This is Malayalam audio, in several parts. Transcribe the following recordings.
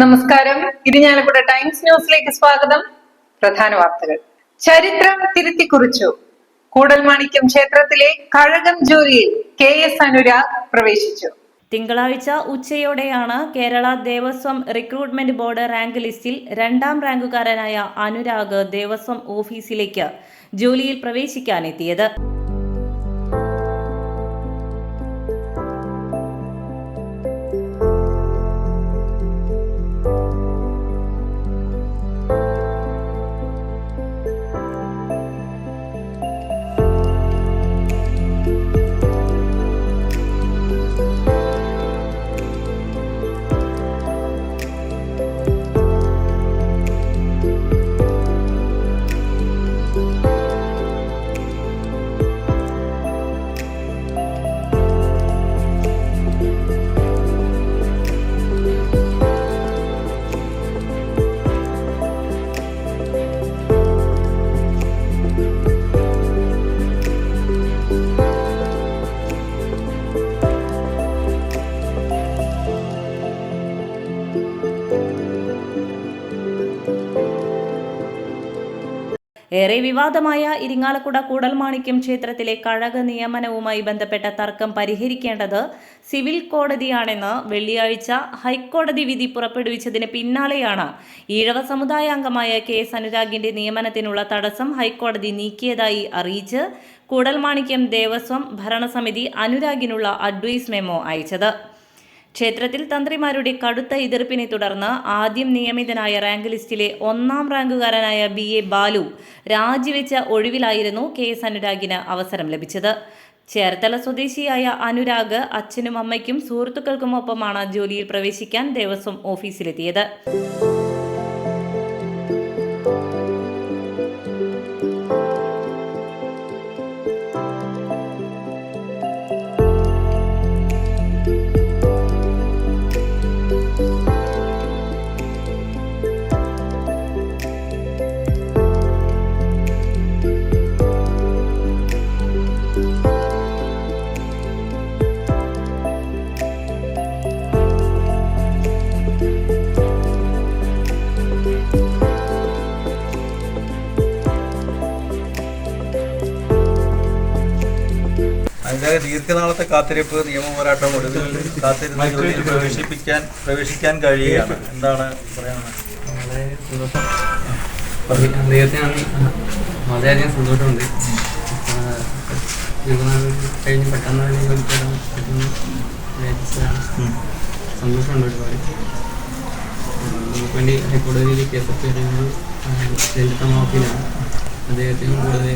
നമസ്കാരം. ഇരിഞ്ഞാലക്കുട ടൈംസ് ന്യൂസിലേക്ക് സ്വാഗതം. പ്രധാന വാർത്തകൾ. ചരിത്രം തിരുത്തി കുറിച്ചു കൂടൽമാണിക്യം ക്ഷേത്രത്തിലെ കഴകം ജോലിയിൽ കെ എസ് അനുരാഗ് പ്രവേശിച്ചു. തിങ്കളാഴ്ച ഉച്ചയോടെയാണ് Kerala Devaswom recruitment board rank ലിസ്റ്റിൽ രണ്ടാം റാങ്കുകാരനായ അനുരാഗ് ദേവസ്വം ഓഫീസിലേക്ക് ജോലിയിൽ പ്രവേശിക്കാനെത്തിയത്. ഏറെ വിവാദമായ ഇരിങ്ങാലക്കുട കൂടൽമാണിക്യം ക്ഷേത്രത്തിലെ കഴക നിയമനവുമായി ബന്ധപ്പെട്ട തർക്കം പരിഹരിക്കേണ്ടത് സിവിൽ കോടതിയാണെന്ന് വെള്ളിയാഴ്ച ഹൈക്കോടതി വിധി പുറപ്പെടുവിച്ചതിന് പിന്നാലെയാണ് ഈഴവ സമുദായാംഗമായ കെ എസ് അനുരാഗിന്റെ നിയമനത്തിനുള്ള തടസ്സം ഹൈക്കോടതി നീക്കിയതായി അറിയിച്ച് കൂടൽമാണിക്യം ദേവസ്വം ഭരണസമിതി അനുരാഗിനുള്ള അഡ്വൈസ് മെമ്മോ അയച്ചത്. ക്ഷേത്രത്തിൽ തന്ത്രിമാരുടെ കടുത്ത എതിർപ്പിനെ തുടർന്ന് ആദ്യം നിയമിതനായ റാങ്ക് ലിസ്റ്റിലെ ഒന്നാം റാങ്കുകാരനായ ബി എ ബാലു രാജിവെച്ച ഒഴിവിലായിരുന്നു കെ എസ് അനുരാഗിന് അവസരം ലഭിച്ചത്. ചേർത്തല സ്വദേശിയായ അനുരാഗ് അച്ഛനും അമ്മയ്ക്കും സുഹൃത്തുക്കൾക്കുമൊപ്പമാണ് ജോലിയിൽ പ്രവേശിക്കാൻ ദേവസ്വം ഓഫീസിലെത്തിയത്. അതിന്റെ ദീർഘനാളത്തെ കാത്തിരിപ്പ് നിയമ പോരാട്ടം ഒടുവിൽ കാത്തിരുന്ന ജോലിയിൽ പ്രവേശിപ്പിക്കാൻ പ്രവേശിക്കാൻ കഴിയുകയാണ്. എന്താണ് പറയാനുള്ളത്? ദൈവത്തിനാണ് വളരെയധികം സന്തോഷമുണ്ട്. കഴിഞ്ഞ് പെട്ടെന്ന് തന്നെ ജോലി സന്തോഷമുണ്ട് ഒരുപാട്. നമുക്ക് വേണ്ടി ഹൈക്കോടതിയിൽ കേസൊക്കെ രഞ്ജിത്ത മാഫിയിലാണ് അദ്ദേഹത്തിന് കൂടെ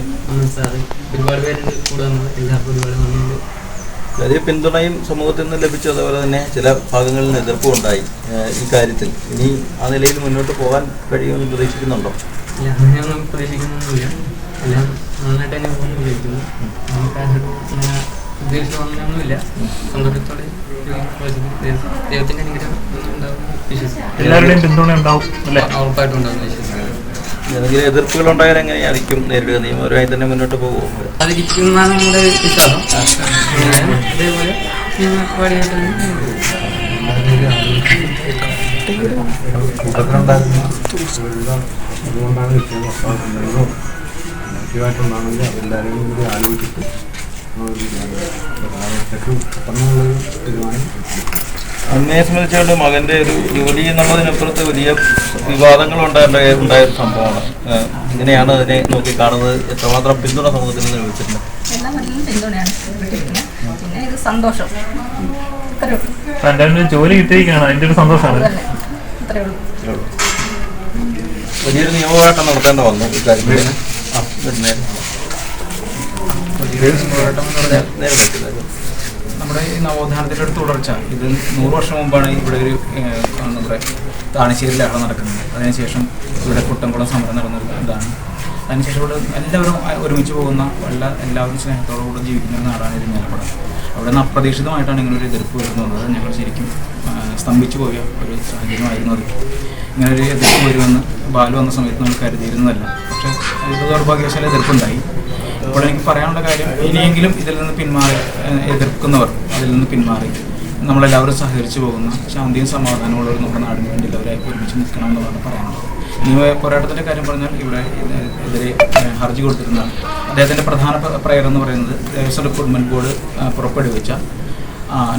സാറ്. ഒരുപാട് പേരുണ്ട് കൂടെ വന്നത് എല്ലാവർക്കും ഒരുപാട് നന്ദിയുണ്ട്. വലിയ പിന്തുണയും സമൂഹത്തിൽ നിന്ന് ലഭിച്ചു അതുപോലെ തന്നെ ചില ഭാഗങ്ങളിൽ നിന്ന് എതിർപ്പും ഉണ്ടായി ഈ കാര്യത്തിൽ. ഇനി ആ നിലയിൽ മുന്നോട്ട് പോകാൻ കഴിയുമെന്ന് പ്രതീക്ഷിക്കുന്നുണ്ടോ? ഇല്ല പ്രതീക്ഷിക്കുന്നൊന്നുമില്ല. എല്ലാം നന്നായിട്ട് തന്നെ പോകുന്നു വിചാരിക്കുന്നു. നമുക്ക് ആരും അങ്ങനെ ഉദ്ദേശിച്ച് വന്നൊന്നുമില്ല സന്തോഷത്തോടെ ദൈവത്തിന്റെ അനുഗ്രഹം ഉണ്ടാവും വിശ്വസിക്കുന്നു. എല്ലാവരുടെയും പിന്തുണ ഉണ്ടാവും ഉറപ്പായിട്ടും ഉണ്ടാവും വിശ്വസിക്കുന്നു. ഏതെങ്കിലും എതിർപ്പുകൾ ഉണ്ടായാൽ എങ്ങനെയായിരിക്കും നേരിടുക? നിയമപരമായി തന്നെ മുന്നോട്ട് പോകുമോ? സാധിക്കുന്നതാണ് നമ്മുടെ വിശ്വാസം. അതുകൊണ്ടാണ് നെഗറ്റീവായിട്ടുണ്ടാണെങ്കിൽ അതെല്ലാവരും കൂടി ആലോചിച്ചിട്ട് പെട്ടെന്നുള്ളൊരു തീരുമാനം അമ്മയെ സംബന്ധിച്ചുകൊണ്ട് മകന്റെ ഒരു ജോലി എന്നുള്ളതിനപ്പുറത്ത് വലിയ വിവാദങ്ങൾ ഉണ്ടായ ഉണ്ടായ ഒരു സംഭവമാണ്. എങ്ങനെയാണ് ഇങ്ങനെയാണ് അതിനെ നോക്കി കാണുന്നത് എത്രമാത്രം പിന്തുണ സമൂഹത്തിൽ നിന്ന് ലഭിച്ചിട്ടുണ്ട്. എല്ലാം നല്ല പിന്തുണയാണ്. പിന്നെ ഇത് സന്തോഷം. ജോലി കിട്ടിയിരിക്കുകയാണ്. അതിന്റെ ഒരു സന്തോഷമാണ്. വലിയൊരു നിയമപോരാട്ടം നടത്തേണ്ട വന്നു ഇക്കാര്യത്തിൽ നേരെ നേരെ നമ്മുടെ ഈ നവോത്ഥാനത്തിന്റെ ഒരു തുടർച്ച. ഇത് നൂറ് വർഷം മുമ്പാണ് ഇവിടെ ഒരു നമ്മുടെ താണിശ്ശേരി ലഹള നടക്കുന്നത്. അതിനുശേഷം ഇവിടെ കുട്ടംകുളം സമരം നടന്നൊരു ഇതാണ്. അതിനുശേഷം ഇവിടെ എല്ലാവരും ഒരുമിച്ച് പോകുന്ന എല്ലാ എല്ലാവരും സ്നേഹത്തോടു കൂടെ ജീവിക്കുന്ന ഒരു നാടാണ് ഇത് മേലപ്പടം അവിടെ നിന്ന് അപ്രതീക്ഷിതമായിട്ടാണ് ഇങ്ങനെ ഒരു എതിർപ്പ് വരുന്നത്. ഞങ്ങൾ ശരിക്കും സ്തംഭിച്ചു പോയ ഒരു സാഹചര്യമായിരുന്നു അത്. ഇങ്ങനെ ഒരു എതിർപ്പ് വരുമെന്ന് ബാലു വന്ന സമയത്ത് നമ്മൾ കരുതിയിരുന്നതല്ല. പക്ഷേ ഇത് ദൗർഭാഗ്യവശാല എതിർപ്പുണ്ടായി. ഇപ്പോൾ എനിക്ക് പറയാനുള്ള കാര്യം ഇനിയെങ്കിലും ഇതിൽ നിന്ന് പിന്മാറി എതിർക്കുന്നവർ അതിൽ നിന്ന് പിന്മാറി. നമ്മളെല്ലാവരും സഹകരിച്ചു പോകുന്ന ശാന്തിയും സമാധാനമുള്ള നമ്മുടെ നാടിന് വേണ്ടി എല്ലാവരെ ഒരുമിച്ച് നിൽക്കണം എന്നുള്ളതാണ് പറയാനുള്ളത്. നിയമ പോരാട്ടത്തിന്റെ കാര്യം പറഞ്ഞാൽ ഇവിടെ എതിരെ ഹർജി കൊടുത്തിരുന്ന അദ്ദേഹത്തിന്റെ പ്രധാന പ്രയർ എന്ന് പറയുന്നത് ദേവസ്വം റിക്രൂട്ട്മെന്റ് ബോർഡ് പുറപ്പെടുവിച്ച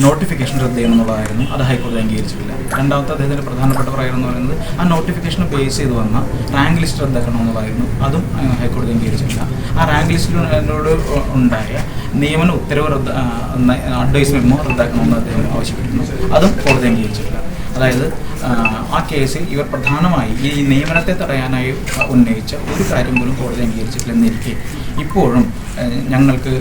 നോട്ടിഫിക്കേഷൻ റദ്ദ് ചെയ്യണം എന്നുള്ളതായിരുന്നു അത് ഹൈക്കോടതി അംഗീകരിച്ചിട്ടില്ല. രണ്ടാമത്തെ അദ്ദേഹത്തിന്റെ പ്രധാനപ്പെട്ട പ്രയർ എന്ന് പറയുന്നത് ആ നോട്ടിഫിക്കേഷൻ ബേസ് ചെയ്ത് വന്ന റാങ്ക് ലിസ്റ്റ് റദ്ദാക്കണമെന്നുള്ളതായിരുന്നു. അതും ഹൈക്കോടതി അംഗീകരിച്ചിട്ടില്ല. ആ റാങ്ക് ലിസ്റ്റിനോട് ഉണ്ടായ നിയമന ഉത്തരവ് റദ്ദ അഡ്വൈസ് മെമ്മോ റദ്ദാക്കണമെന്ന് അദ്ദേഹം ആവശ്യപ്പെട്ടിരുന്നു. അതും കോടതി അംഗീകരിച്ചിട്ടില്ല. അതായത് ആ, കേസിൽ ഇവർ പ്രധാനമായി ഈ നിയമനത്തെ തടയാനായി ഉന്നയിച്ച ഒരു കാര്യം പോലും കോടതി അംഗീകരിച്ചിട്ടില്ലെന്നിരിക്കെ ഇപ്പോഴും ഞങ്ങൾക്ക്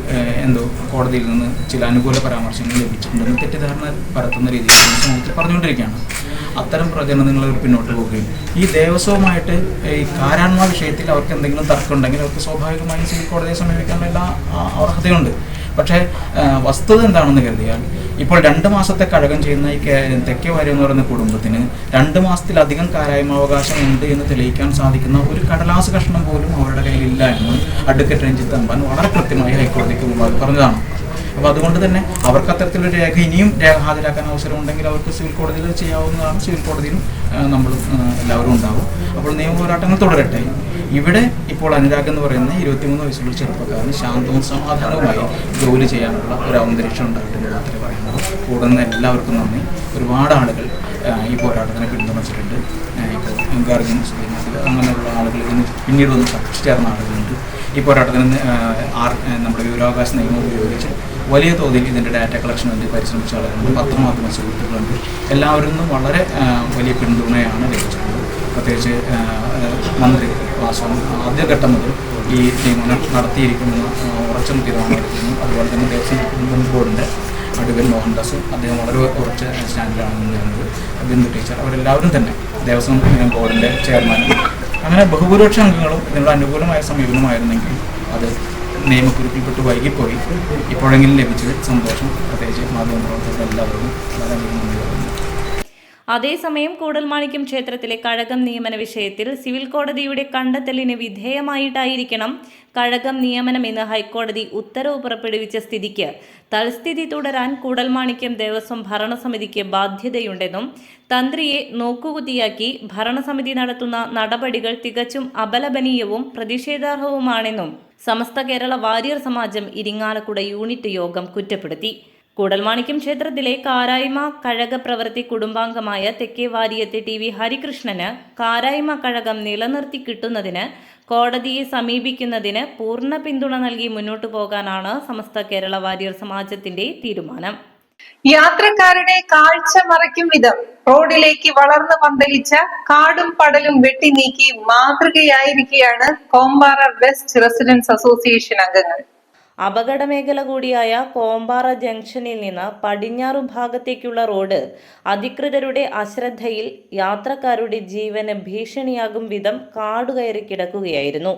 എന്തോ കോടതിയിൽ നിന്ന് ചില അനുകൂല പരാമർശങ്ങൾ ലഭിച്ചിട്ടുണ്ടെന്ന് തെറ്റിദ്ധാരണ പരത്തുന്ന രീതിയിൽ സമൂഹത്തിൽ പറഞ്ഞുകൊണ്ടിരിക്കുകയാണ്. അത്തരം പ്രചരണങ്ങൾ അവർ പിന്നോട്ട് പോവുകയും ഈ ദേവസ്വവുമായിട്ട് ഈ കാരാന്മ വിഷയത്തിൽ അവർക്ക് എന്തെങ്കിലും തർക്കമുണ്ടെങ്കിൽ അവർക്ക് സ്വാഭാവികമായും സിവിൽ കോടതിയെ സമീപിക്കാനുള്ള എല്ലാ അർഹതയുണ്ട്. പക്ഷേ വസ്തുത എന്താണെന്ന് കരുതിയാൽ ഇപ്പോൾ രണ്ട് മാസത്തെ കഴകം ചെയ്യുന്ന ഈ തെക്കേ വരെ എന്ന് പറയുന്ന കുടുംബത്തിന് രണ്ട് മാസത്തിലധികം കാരായ്മാവകാശം ഉണ്ട് എന്ന് തെളിയിക്കാൻ സാധിക്കുന്ന ഒരു കടലാസ് കഷ്ണം പോലും അവരുടെ കയ്യിലില്ല എന്ന് അഡ്വക്കേറ്റ് രഞ്ജിത്ത് അമ്പാൻ വളരെ കൃത്യമായി ഹൈക്കോടതിക്ക് മുമ്പാകെ പറഞ്ഞതാണ്. അപ്പോൾ അതുകൊണ്ട് തന്നെ അവർക്ക് അത്തരത്തിലൊരു രേഖ ഇനിയും രേഖ ഹാജരാക്കാൻ അവസരം ഉണ്ടെങ്കിൽ അവർക്ക് സിവിൽ കോടതിയിൽ ചെയ്യാവുന്നതാണ്. സിവിൽ കോടതിയിലും നമ്മൾ എല്ലാവരും ഉണ്ടാവും. അപ്പോൾ നിയമ പോരാട്ടങ്ങൾ തുടരട്ടെ. ഇവിടെ ഇപ്പോൾ അനുരാഗ് എന്ന് പറയുന്ന ഇരുപത്തിമൂന്ന് വയസ്സുള്ള ചെറുപ്പക്കാരന് ശാന്തവും സമാധാനവുമായി ജോലി ചെയ്യാനുള്ള ഒരു അന്തരീക്ഷം ഉണ്ടായിട്ടുണ്ട് മാത്രമേ പറയുന്നത് കൂടുന്ന എല്ലാവർക്കും നന്ദി. ഒരുപാട് ആളുകൾ ഈ പോരാട്ടത്തിനെ പിന്തുണച്ചിട്ടുണ്ട്. ഇപ്പോൾ ഗാർഗിൻ അങ്ങനെയുള്ള ആളുകൾ നിന്ന് പിന്നീട് വന്ന് ചേർന്ന ആളുകളുണ്ട്. ഈ പോരാട്ടത്തിന് നമ്മുടെ വിവരാവകാശ നിയമം ഉപയോഗിച്ച് വലിയ തോതിൽ ഇതിന്റെ ഡാറ്റ കളക്ഷൻ വേണ്ടി പരിശ്രമിച്ച ആളുകളുണ്ട്. പത്രമാധ്യമ സുഹൃത്തുക്കളുണ്ട് എല്ലാവരിൽ നിന്നും വളരെ വലിയ പിന്തുണയാണ് ലഭിച്ചിട്ടുള്ളത്. പ്രത്യേകിച്ച് മന്ത്രി വാസവൻ ആദ്യഘട്ടം മുതൽ ഈ നിയമനം നടത്തിയിരിക്കുമെന്ന് ആ, ഉറച്ച തീരുമാനമെടുക്കുന്നു അതുപോലെ തന്നെ ദേവസ്വം ബോർഡിന്റെ അഡ്വക്കേറ്റ് മോഹൻദാസ് അദ്ദേഹം വളരെ ഉറച്ച സ്റ്റാൻഡിലാണ് നിന്നത് ബിന്ദു ടീച്ചർ അവരെല്ലാവരും തന്നെ ദേവസ്വം ബോർഡിന്റെ ചെയർമാനും. അങ്ങനെ ബഹുഭൂരിപക്ഷ അംഗങ്ങളും ഇതിനുള്ള അനുകൂലമായ സമീപനമായിരുന്നെങ്കിൽ അത് നിയമക്കുറിപ്പിൽപ്പെട്ട് വൈകിപ്പോയി. ഇപ്പോഴെങ്കിലും ലഭിച്ചത് സന്തോഷം. പ്രത്യേകിച്ച് മാധ്യമപ്രവർത്തകർ എല്ലാവരും വളരെയധികം നന്ദി അതേസമയം കൂടൽമാണിക്യം ക്ഷേത്രത്തിലെ കഴകം നിയമന വിഷയത്തിൽ സിവിൽ കോടതിയുടെ കണ്ടെത്തലിന് വിധേയമായിട്ടായിരിക്കണം കഴകം നിയമനം എന്ന് ഹൈക്കോടതി ഉത്തരവ് പുറപ്പെടുവിച്ച സ്ഥിതിക്ക് തൽസ്ഥിതി തുടരാൻ കൂടൽമാണിക്യം ദേവസ്വം ഭരണസമിതിക്ക് ബാധ്യതയുണ്ടെന്നും തന്ത്രിയെ നോക്കുകുത്തിയാക്കി ഭരണസമിതി നടത്തുന്ന നടപടികൾ തികച്ചും അപലപനീയവും പ്രതിഷേധാർഹവുമാണെന്നും സമസ്ത കേരള വാര്യർ സമാജം ഇരിങ്ങാലക്കുട യൂണിറ്റ് യോഗം കുറ്റപ്പെടുത്തി. കൂടൽമാണിക്യം ക്ഷേത്രത്തിലെ കാരായ്മ കഴക പ്രവൃത്തി കുടുംബാംഗമായ തെക്കേ വാരിയത്തെ ടി വി ഹരികൃഷ്ണന് കാരായ്മ കഴകം നിലനിർത്തി കിട്ടുന്നതിന് കോടതിയെ സമീപിക്കുന്നതിന് പൂർണ പിന്തുണ നൽകി മുന്നോട്ടു പോകാനാണ് സമസ്ത കേരള വാര്യർ സമാജത്തിന്റെ തീരുമാനം. യാത്രക്കാരുടെ കാഴ്ച മറയ്ക്കും വിധം റോഡിലേക്ക് വളർന്നു പന്തലിച്ച കാടും പടലും വെട്ടി നീക്കി മാതൃകയായിരിക്കുകയാണ് കോമ്പാറ വെസ്റ്റ് റെസിഡൻസ് അസോസിയേഷൻ അംഗങ്ങൾ. അപകട മേഖല കൂടിയായ കോമ്പാറ ജംഗ്ഷനിൽ നിന്ന് പടിഞ്ഞാറു ഭാഗത്തേക്കുള്ള റോഡ് അധികൃതരുടെ അശ്രദ്ധയിൽ യാത്രക്കാരുടെ ജീവന് ഭീഷണിയാകും വിധം കാടുകയറി കിടക്കുകയായിരുന്നു.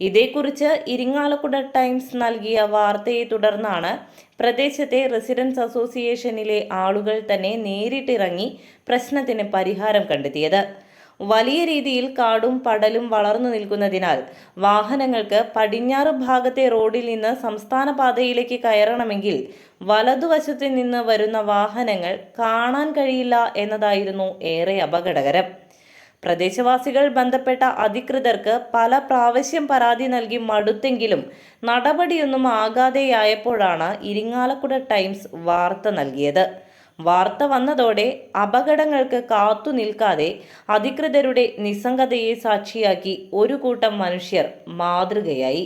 ഇതേക്കുറിച്ച് ഇരിങ്ങാലക്കുട ടൈംസ് നൽകിയ വാർത്തയെ തുടർന്നാണ് പ്രദേശത്തെ റെസിഡൻസ് അസോസിയേഷനിലെ ആളുകൾ തന്നെ നേരിട്ടിറങ്ങി പ്രശ്നത്തിന് പരിഹാരം കണ്ടെത്തിയത്. വലിയ രീതിയിൽ കാടും പടലും വളർന്നു നിൽക്കുന്നതിനാൽ വാഹനങ്ങൾക്ക് പടിഞ്ഞാറ് ഭാഗത്തെ റോഡിൽ നിന്ന് സംസ്ഥാന പാതയിലേക്ക് കയറണമെങ്കിൽ വലതുവശത്ത് നിന്ന് വരുന്ന വാഹനങ്ങൾ കാണാൻ കഴിയില്ല എന്നതായിരുന്നു ഏറെ അപകടകരം. പ്രദേശവാസികൾ ബന്ധപ്പെട്ട അധികൃതർക്ക് പല പ്രാവശ്യം പരാതി നൽകി മടുത്തെങ്കിലും നടപടിയൊന്നും ആകാതെയായപ്പോഴാണ് ഇരിങ്ങാലക്കുട ടൈംസ് വാർത്ത നൽകിയത്. വാർത്ത വന്നതോടെ അപകടങ്ങൾക്ക് കാത്തു നിൽക്കാതെ അധികൃതരുടെ നിസ്സംഗതയെ സാക്ഷിയാക്കി ഒരു കൂട്ടം മനുഷ്യർ മാതൃകയായി.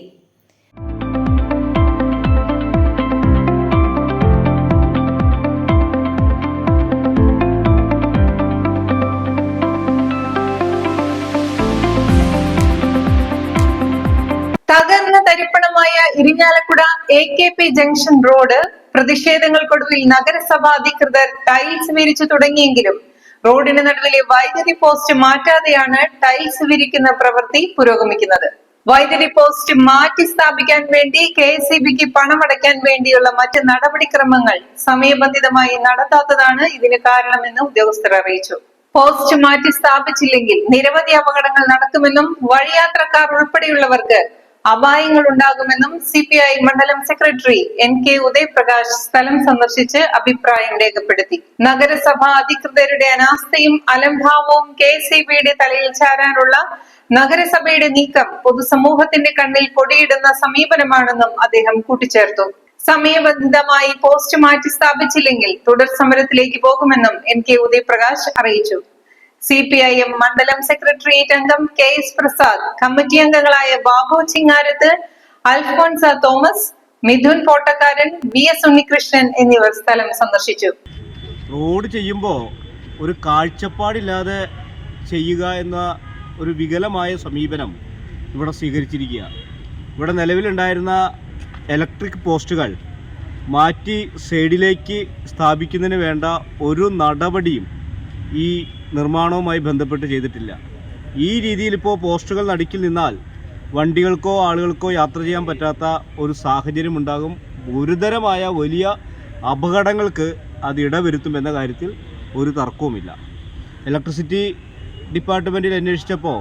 തകർന്ന തരിപ്പണമായ Irinjalakuda A K P junction road പ്രതിഷേധങ്ങൾക്കൊടുവിൽ നഗരസഭാ അധികൃതർ ടൈൽസ് വിരിച്ചു തുടങ്ങിയെങ്കിലും റോഡിന് നടുവിലെ വൈദ്യുതി പോസ്റ്റ് മാറ്റാതെയാണ് ടൈൽസ് വിരിക്കുന്ന പ്രവൃത്തി പുരോഗമിക്കുന്നത്. വൈദ്യുതി പോസ്റ്റ് മാറ്റി സ്ഥാപിക്കാൻ വേണ്ടി കെ എസ് ബിക്ക് പണമടയ്ക്കാൻ വേണ്ടിയുള്ള മറ്റ് നടപടിക്രമങ്ങൾ സമയബന്ധിതമായി നടത്താത്തതാണ് ഇതിന് കാരണമെന്ന് ഉദ്യോഗസ്ഥർ അറിയിച്ചു. പോസ്റ്റ് മാറ്റി സ്ഥാപിച്ചില്ലെങ്കിൽ നിരവധി അപകടങ്ങൾ നടക്കുമെന്നും വഴിയാത്രക്കാർ ഉൾപ്പെടെയുള്ളവർക്ക് അപായങ്ങൾ ഉണ്ടാകുമെന്നും സി പി ഐ മണ്ഡലം സെക്രട്ടറി എൻ കെ ഉദയപ്രകാശ് സ്ഥലം സന്ദർശിച്ച് അഭിപ്രായം രേഖപ്പെടുത്തി. നഗരസഭാ അധികൃതരുടെ അനാസ്ഥയും അലംഭാവവും കെ എസ് ബിയുടെ തലയിൽ ചാരാനുള്ള നഗരസഭയുടെ നീക്കം പൊതുസമൂഹത്തിന്റെ കണ്ണിൽ പൊടിയിടുന്ന സമീപനമാണെന്നും അദ്ദേഹം കൂട്ടിച്ചേർത്തു. സമയബന്ധിതമായി പോസ്റ്റ് മാറ്റി സ്ഥാപിച്ചില്ലെങ്കിൽ തുടർ സമരത്തിലേക്ക് പോകുമെന്നും എൻ കെ ഉദയപ്രകാശ് അറിയിച്ചു. സി പി ഐ എം മണ്ഡലം സെക്രട്ടേറിയറ്റ് അംഗം കെ എസ് പ്രസാദ് കമ്മിറ്റി അംഗങ്ങളായ ബാബു ചിങ്ങാരത്ത് അൽഫോൻസ തോമസ് മിഥുൻ പോട്ടക്കാരൻ വി എസ് ഉണ്ണികൃഷ്ണൻ എന്നിവർ സ്ഥലം സന്ദർശിച്ചു. റോഡ് ചെയ്യുമ്പോൾ ഒരു കാഴ്ചപ്പാടില്ലാതെ ചെയ്യുക എന്ന ഒരു വികലമായ സമീപനം ഇവിടെ സ്വീകരിച്ചിരിക്കുക. ഇവിടെ നിലവിലുണ്ടായിരുന്ന ഇലക്ട്രിക് പോസ്റ്റുകൾ മാറ്റി സൈഡിലേക്ക് സ്ഥാപിക്കുന്നതിന് വേണ്ട ഒരു നടപടിയും ഈ നിർമ്മാണവുമായി ബന്ധപ്പെട്ട് ചെയ്തിട്ടില്ല. ഈ രീതിയിൽ ഇപ്പോൾ പോസ്റ്റുകൾ നടുക്കിൽ നിന്നാൽ വണ്ടികൾക്കോ ആളുകൾക്കോ യാത്ര ചെയ്യാൻ പറ്റാത്ത ഒരു സാഹചര്യം ഉണ്ടാകും. ഗുരുതരമായ വലിയ അപകടങ്ങൾക്ക് അത് ഇടവരുത്തുമെന്ന കാര്യത്തിൽ ഒരു തർക്കവുമില്ല. ഇലക്ട്രിസിറ്റി ഡിപ്പാർട്ട്മെന്റിൽ അന്വേഷിച്ചപ്പോൾ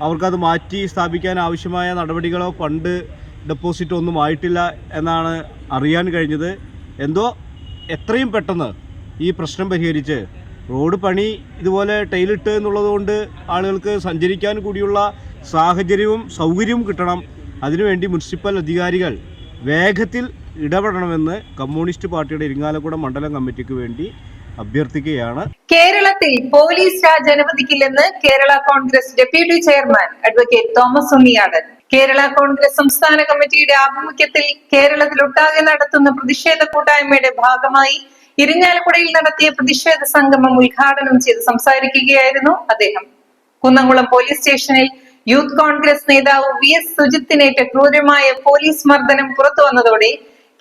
അവർക്കത് മാറ്റി സ്ഥാപിക്കാൻ ആവശ്യമായ നടപടികളോ ഫണ്ട് ഡെപ്പോസിറ്റോ ഒന്നും ആയിട്ടില്ല എന്നാണ് അറിയാൻ കഴിഞ്ഞത്. എന്തോ എത്രയും പെട്ടെന്ന് ഈ പ്രശ്നം പരിഹരിച്ച് റോഡ് പണി ഇതുപോലെ ടൈലിട്ട് എന്നുള്ളത് കൊണ്ട് ആളുകൾക്ക് സഞ്ചരിക്കാൻ കൂടിയുള്ള സാഹചര്യവും സൗകര്യവും കിട്ടണം. അതിനുവേണ്ടി മുനിസിപ്പൽ അധികാരികൾ വേഗത്തിൽ ഇടപെടണമെന്ന് കമ്മ്യൂണിസ്റ്റ് പാർട്ടിയുടെ ഇരിങ്ങാലക്കുട മണ്ഡലം കമ്മിറ്റിക്ക് വേണ്ടി അഭ്യർത്ഥിക്കുകയാണ്. കേരളത്തിൽ പോലീസ് രാജ് അനുവദിക്കില്ലെന്ന് Kerala Congress deputy chairman advocate Thomas Unniyadan. Kerala Congress സംസ്ഥാന കമ്മിറ്റിയുടെ ആഭിമുഖ്യത്തിൽ കേരളത്തിൽ കേരളത്തിലൊട്ടാകെ നടത്തുന്ന പ്രതിഷേധ കൂട്ടായ്മയുടെ ഭാഗമായി ഇരിഞ്ഞാലക്കുടയിൽ നടത്തിയ പ്രതിഷേധ സംഗമം ഉദ്ഘാടനം ചെയ്ത് സംസാരിക്കുകയായിരുന്നു അദ്ദേഹം. കുന്നംകുളം പോലീസ് സ്റ്റേഷനിൽ യൂത്ത് കോൺഗ്രസ് നേതാവ് വി എസ് സുജിത്തിനേറ്റ ക്രൂരമായ പോലീസ് മർദ്ദനം പുറത്തു വന്നതോടെ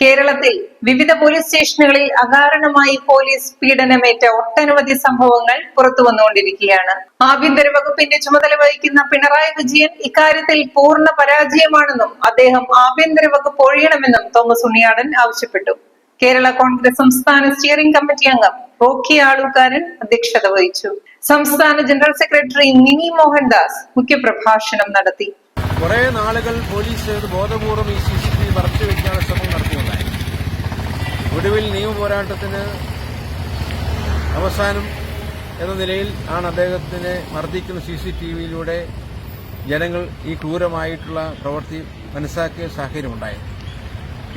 കേരളത്തിൽ വിവിധ പോലീസ് സ്റ്റേഷനുകളിൽ അകാരണമായി പോലീസ് പീഡനമേറ്റ ഒട്ടനവധി സംഭവങ്ങൾ പുറത്തു വന്നുകൊണ്ടിരിക്കുകയാണ്. ആഭ്യന്തര വകുപ്പിന്റെ ചുമതല വഹിക്കുന്ന പിണറായി വിജയൻ ഇക്കാര്യത്തിൽ പൂർണ പരാജയമാണെന്നും അദ്ദേഹം ആഭ്യന്തര വകുപ്പ് ഒഴിയണമെന്നും തോമസ് ഉണ്ണിയാടൻ ആവശ്യപ്പെട്ടു. കേരള കോൺഗ്രസ് സംസ്ഥാന സ്റ്റിയറിംഗ് കമ്മിറ്റി അംഗം റോക്കി ആളൂക്കാരൻ അധ്യക്ഷത വഹിച്ചു. സംസ്ഥാന ജനറൽ സെക്രട്ടറി മിനി മോഹൻദാസ് മുഖ്യപ്രഭാഷണം നടത്തി. കുറെ നാളുകൾ പോലീസ് ബോധപൂർവം ഈ സി സി ടി വി മറച്ചു വെക്കാനുള്ള ശ്രമം നടത്തിയുണ്ടായി ഒടുവിൽ നിയമ പോരാട്ടത്തിന് അവസാനം എന്ന നിലയിൽ ആണ് അദ്ദേഹത്തിനെ മർദ്ദിക്കുന്ന സി സി ടി വിയിലൂടെ ജനങ്ങൾ ഈ ക്രൂരമായിട്ടുള്ള പ്രവൃത്തി മനസ്സിലാക്കിയ സാഹചര്യമുണ്ടായത്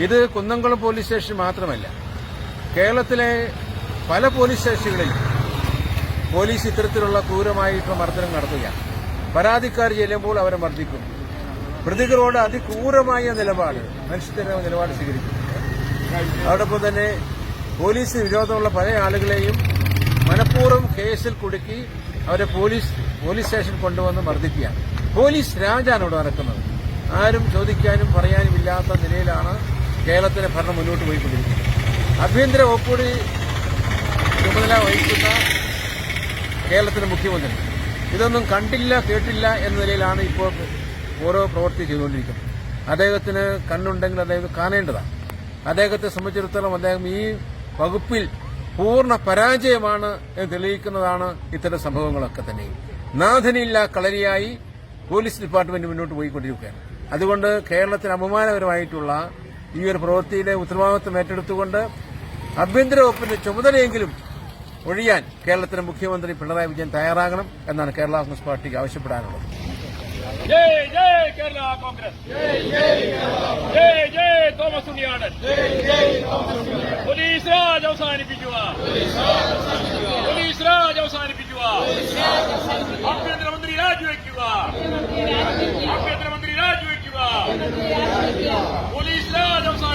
ഇത് കുന്നംകുളം പോലീസ് സ്റ്റേഷൻ മാത്രമല്ല കേരളത്തിലെ പല പോലീസ് സ്റ്റേഷനുകളിൽ പോലീസ് ഇത്തരത്തിലുള്ള ക്രൂരമായിട്ടുള്ള മർദ്ദനം നടത്തുകയാണ്. പരാതിക്കാർ ചെല്ലുമ്പോൾ അവരെ മർദ്ദിക്കും. പ്രതികളോട് അതിക്രൂരമായ നിലപാട് മനുഷ്യത്വ നിലപാട് സ്വീകരിക്കും അതോടൊപ്പം തന്നെ പോലീസിന് വിരോധമുള്ള പല ആളുകളെയും മനഃപൂർവം കേസിൽ കുടുക്കി അവരെ പോലീസ് പോലീസ് സ്റ്റേഷൻ കൊണ്ടുവന്ന് മർദ്ദിക്കുകയാണ്. പോലീസ് രാജാണ് ഇവിടെ നടക്കുന്നത്. ആരും ചോദിക്കാനും പറയാനും ഇല്ലാത്ത നിലയിലാണ് കേരളത്തിലെ ഭരണം മുന്നോട്ട് പോയിക്കൊണ്ടിരിക്കുന്നത് ആഭ്യന്തര വകുപ്പുകൂടി ചുമതല വഹിക്കുന്ന കേരളത്തിലെ മുഖ്യമന്ത്രി. ഇതൊന്നും കണ്ടില്ല കേട്ടില്ല എന്ന നിലയിലാണ് ഇപ്പോൾ ഓരോ പ്രവൃത്തി ചെയ്തുകൊണ്ടിരിക്കുന്നത്. അദ്ദേഹത്തിന് കണ്ണുണ്ടെങ്കിൽ അദ്ദേഹം കാണേണ്ടതാണ്. അദ്ദേഹത്തെ സംബന്ധിച്ചിടത്തോളം അദ്ദേഹം ഈ വകുപ്പിൽ പൂർണ പരാജയമാണ് എന്ന് തെളിയിക്കുന്നതാണ് ഇത്തരം സംഭവങ്ങളൊക്കെ തന്നെ. നാഥനില്ല കളരിയായി പോലീസ് ഡിപ്പാർട്ട്മെന്റ് മുന്നോട്ട് പോയിക്കൊണ്ടിരിക്കുകയാണ്. അതുകൊണ്ട് കേരളത്തിന് അപമാനകരമായിട്ടുള്ള ഈ ഒരു പ്രവൃത്തിയിലെ ഉത്തരവാദിത്വം ഏറ്റെടുത്തുകൊണ്ട് ആഭ്യന്തര വകുപ്പിന്റെ ചുമതലയെങ്കിലും ഒഴിയാൻ കേരളത്തിലെ മുഖ്യമന്ത്രി പിണറായി വിജയൻ തയ്യാറാകണം എന്നാണ് കേരള കോൺഗ്രസ് പാർട്ടിക്ക് ആവശ്യപ്പെടാനുള്ളത്. തോമസ് പോലീസ് രാജ് പോലീസ് രാജ് ആഭ്യന്തരമന്ത്രി രാജിവെക്കുക.